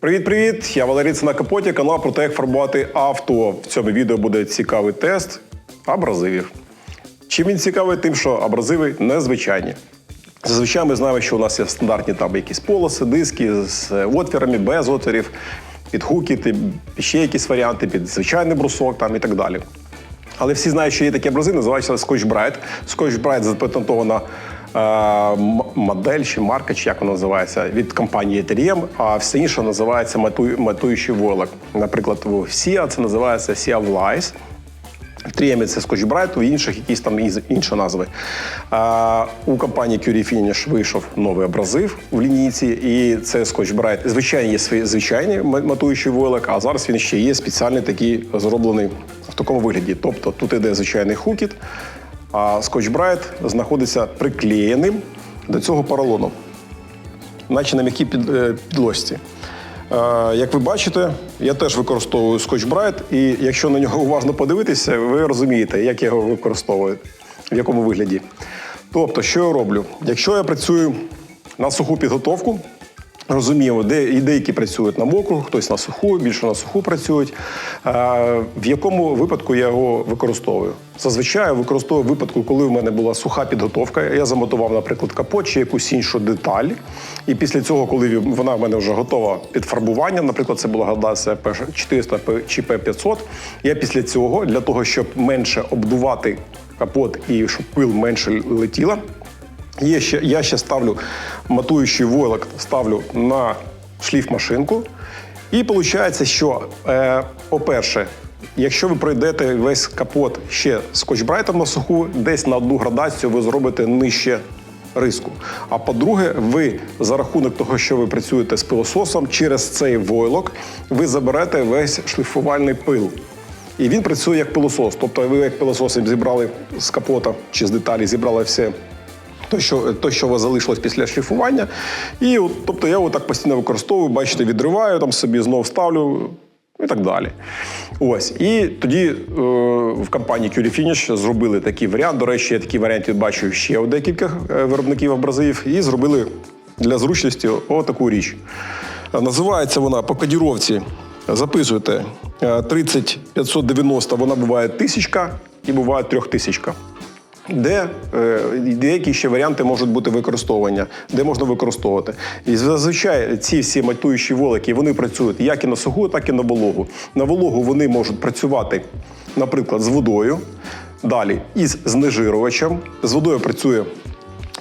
Привіт-привіт! Я Валерій це на капоті, канал про те, як фарбувати авто. В цьому відео буде цікавий тест абразивів. Чим він цікавий? Тим, що абразиви незвичайні. Зазвичай ми знаємо, що у нас є стандартні там якісь полоси, диски з отвірами, без отворів, під хуки, ще якісь варіанти, під звичайний брусок там і так далі. Але всі знають, що є такі абразиви, називаються Scotch Brite. Scotch Brite запатентована модель чи марка, чи як вона називається, від компанії Ethereum, а все інше називається матуючий войлок. Наприклад, у SIA це називається SIA Wise. В Тріємі це Scotch Brite, у інших якісь там інші назви. А, у компанії Curie Finish вийшов новий абразив в лінійці, і це Scotch Brite. Звичайно, є свій звичайний матуючий войлок, а зараз він ще є спеціальний такий зроблений в такому вигляді. Тобто тут іде звичайний хукіт, а Brite знаходиться приклеєним до цього поролону наче на м'якій е, підложці. Е, Як ви бачите, я теж використовую Brite, і якщо на нього уважно подивитися, ви розумієте, як я його використовую, в якому вигляді. Тобто, що я роблю? Якщо я працюю на суху підготовку, розуміємо, де і деякі працюють на мокру, хтось на суху, більше на суху працюють. В якому випадку я його використовую? Зазвичай використовую випадку, коли в мене була суха підготовка. Я замотував, наприклад, капот чи якусь іншу деталь. І після цього, коли вона в мене вже готова під фарбування, наприклад, це була градація P400 чи P500, я після цього, для того, щоб менше обдувати капот і щоб пил менше летіла, Є ще, я ще ставлю матуючий войлок, ставлю на шліфмашинку. І виходить, що, е, по-перше, якщо ви пройдете весь капот ще скотчбрайтом на суху, десь на одну градацію ви зробите нижче риску. А по-друге, ви за рахунок того, що ви працюєте з пилососом, через цей войлок ви заберете весь шліфувальний пил. І він працює як пилосос. Тобто ви як пилососом зібрали з капота чи з деталі, зібрали все то, що, то, що у вас залишилось після шліфування. І от, тобто я отак постійно використовую, бачите, відриваю там собі, знов ставлю і так далі. Ось. І тоді е, в компанії Finish зробили такий варіант. До речі, я такі варіанти бачу ще у декількох е, виробників абразивів, і зробили для зручності отаку річ. Е, Називається вона по кодіровці. Записуйте е, 30590, вона буває тисячка і буває трьохтисячка де е, деякі ще варіанти можуть бути використовування, де можна використовувати. І зазвичай ці всі матуючі волики вони працюють як і на суху, так і на вологу. На вологу вони можуть працювати, наприклад, з водою, далі із знежирувачем. З водою працює.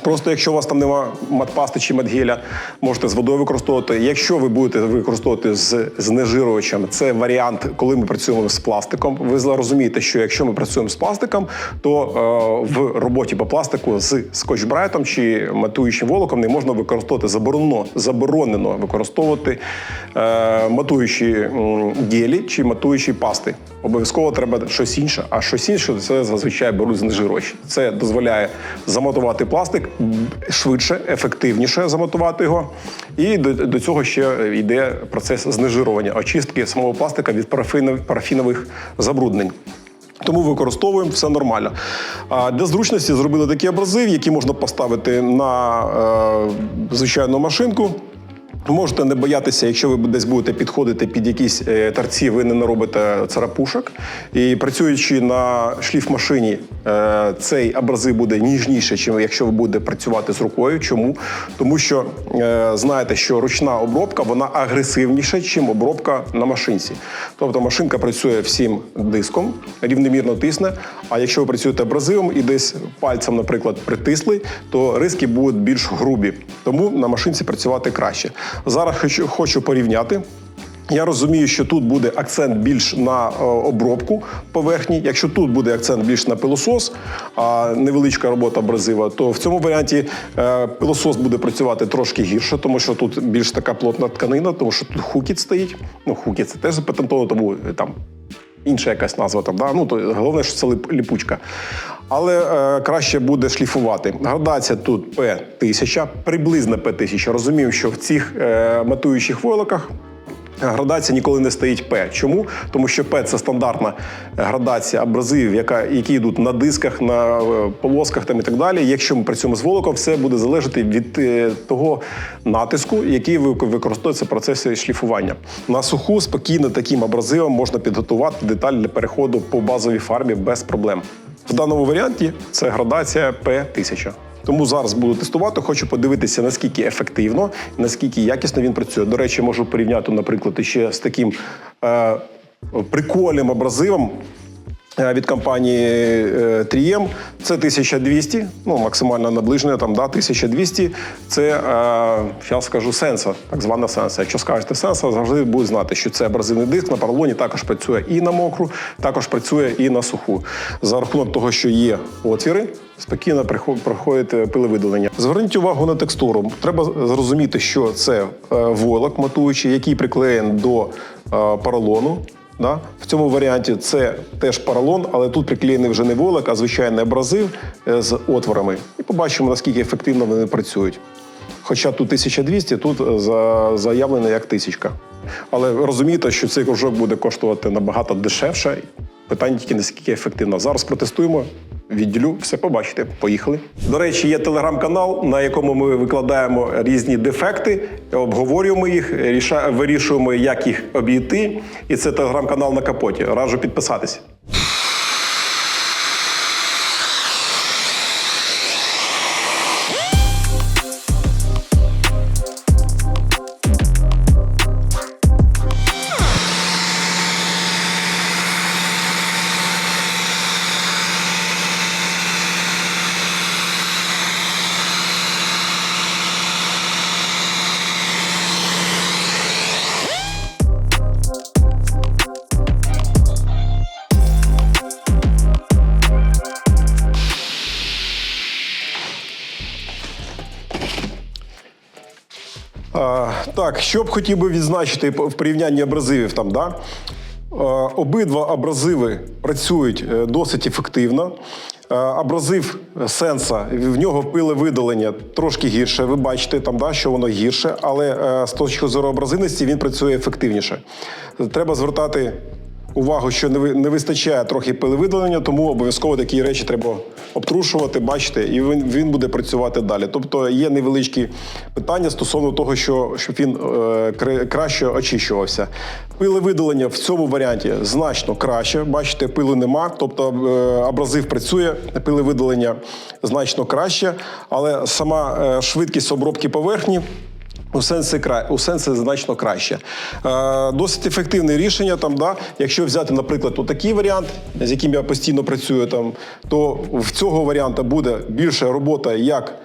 Просто якщо у вас там нема матпасти чи матгеля, можете з водою використовувати. Якщо ви будете використовувати з знежирувачем, це варіант, коли ми працюємо з пластиком. Ви зрозумієте, що якщо ми працюємо з пластиком, то е, в роботі по пластику з скотчбрайтом чи матуючим волоком не можна використовувати заборонено, заборонено використовувати е, матуючі гелі чи матуючі пасти. Обов'язково треба щось інше. А щось інше це зазвичай беруть знежирувачі. Це дозволяє замотувати пластик швидше, ефективніше замотувати його. І до, до цього ще йде процес знежирування, очистки самого пластика від парафінових забруднень. Тому використовуємо все нормально. Для зручності зробили такі абразив, які можна поставити на е, звичайну машинку. Можете не боятися, якщо ви десь будете підходити під якісь е, торці, ви не наробите царапушок. І працюючи на шліфмашині, е, цей абразив буде ніжніше, ніж якщо ви будете працювати з рукою. Чому? Тому що е, знаєте, що ручна обробка вона агресивніша, ніж обробка на машинці. Тобто машинка працює всім диском, рівномірно тисне. А якщо ви працюєте абразивом і десь пальцем, наприклад, притисли, то риски будуть більш грубі. Тому на машинці працювати краще. Зараз хочу, хочу порівняти. Я розумію, що тут буде акцент більш на е, обробку поверхні. Якщо тут буде акцент більш на пилосос, а невеличка робота абразива, то в цьому варіанті е, пилосос буде працювати трошки гірше, тому що тут більш така плотна тканина, тому що тут хукіт стоїть. Ну, хукіт це теж запатентовано, тому е, там інша якась назва там. Да? Ну, то головне, що це ліпучка. Але е, краще буде шліфувати. Градація тут P1000, приблизно P1000. Розумію, що в цих е, матуючих войлоках Градація ніколи не стоїть П. Чому? Тому що П це стандартна градація абразивів, яка, які йдуть на дисках, на е, полосках там і так далі. Якщо ми працюємо з волоком, все буде залежати від е, того натиску, який використовується в процесі шліфування. На суху спокійно таким абразивом можна підготувати деталь для переходу по базовій фарбі без проблем. В даному варіанті це градація П1000. Тому зараз буду тестувати. Хочу подивитися, наскільки ефективно, наскільки якісно він працює. До речі, можу порівняти, наприклад, ще з таким е, прикольним абразивом. Е, Від компанії е, 3M це 1200, ну максимально наближене там да, 1200. Це е, я скажу сенса, так звана сенса. Якщо скажете сенса, завжди будуть знати, що це абразивний диск на поролоні також працює і на мокру, також працює і на суху. За рахунок того, що є отвіри, спокійно проходить е, пилевидалення. Зверніть увагу на текстуру. Треба зрозуміти, що це е, войлок матуючий, який приклеєн до е, поролону. Да? В цьому варіанті це теж поролон, але тут приклеєний вже не волок, а звичайний абразив е, з отворами. І побачимо, наскільки ефективно вони працюють. Хоча тут 1200, тут е, заявлено як тисячка. Але розумієте, що цей кружок буде коштувати набагато дешевше. Питання тільки наскільки ефективно. Зараз протестуємо. Відділю, все побачите. Поїхали. До речі, є телеграм-канал, на якому ми викладаємо різні дефекти, обговорюємо їх, вирішуємо, як їх обійти. І це телеграм-канал на капоті. Раджу підписатися. Так, що б хотів би відзначити в порівнянні абразивів там, да? Е, Обидва абразиви працюють е, досить ефективно. Е, Абразив сенса, в нього пилевидалення трошки гірше. Ви бачите, там, да, що воно гірше, але з точки зору абразивності він працює ефективніше. Треба звертати увагу, що не вистачає трохи пилевидалення, тому обов'язково такі речі треба обтрушувати, бачите, і він, він буде працювати далі. Тобто є невеличкі питання стосовно того, що щоб він е, краще очищувався. Пилевидалення в цьому варіанті значно краще. Бачите, пилу нема, тобто е, абразив працює, пилевидалення значно краще, але сама е, швидкість обробки поверхні. У сенсі у сенсі значно краще. Е, досить ефективне рішення. Там, да? Якщо взяти, наприклад, отакий варіант, з яким я постійно працюю, там, то в цього варіанта буде більша робота як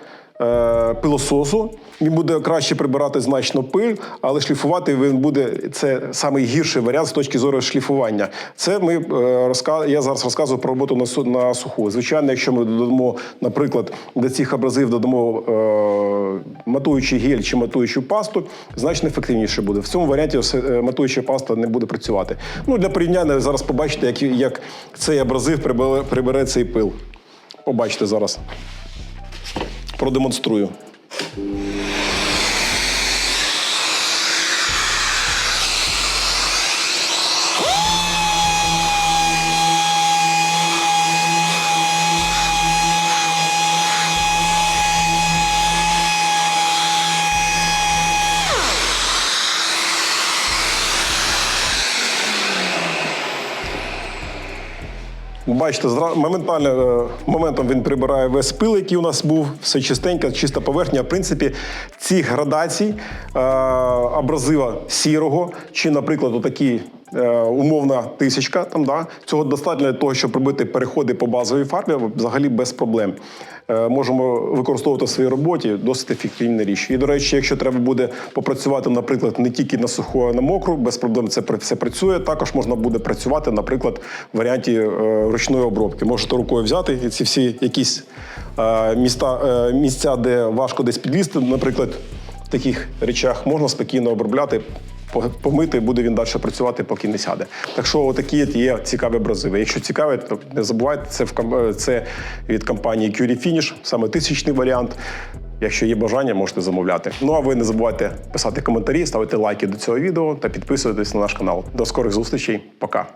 пилососу. Він буде краще прибирати значно пиль, але шліфувати він буде це найгірший варіант з точки зору шліфування. Це ми е, розка... я зараз розказую про роботу на, су... на суху. Звичайно, якщо ми додамо, наприклад, до цих абразив додамо е, матуючий гель чи матуючу пасту, значно ефективніше буде. В цьому варіанті е, матуюча паста не буде працювати. Ну для порівняння зараз побачите, як, як цей абразив прибере цей пил. Побачите зараз. Продемонструю. Бачите, моментально е, моментом він прибирає весь пил, який у нас був, все чистенько, чиста поверхня. В принципі, ці градації е, абразива сірого, чи, наприклад, отакі умовна тисячка, там, да, цього достатньо для того, щоб робити переходи по базовій фарбі взагалі без проблем. Е, можемо використовувати в своїй роботі досить ефективні річ. І, до речі, якщо треба буде попрацювати, наприклад, не тільки на суху, а на мокру, без проблем це все працює. Також можна буде працювати, наприклад, в варіанті е, ручної обробки. Можете рукою взяти і ці всі якісь е, міста, е, місця, де важко десь підлізти, наприклад, в таких речах можна спокійно обробляти. По- Помити, буде він далі працювати, поки не сяде. Так що такі є цікаві абразиви. Якщо цікаві, то не забувайте, це, в, це від компанії Curie Finish, саме тисячний варіант. Якщо є бажання, можете замовляти. Ну а ви не забувайте писати коментарі, ставити лайки до цього відео та підписуватись на наш канал. До скорих зустрічей. Пока.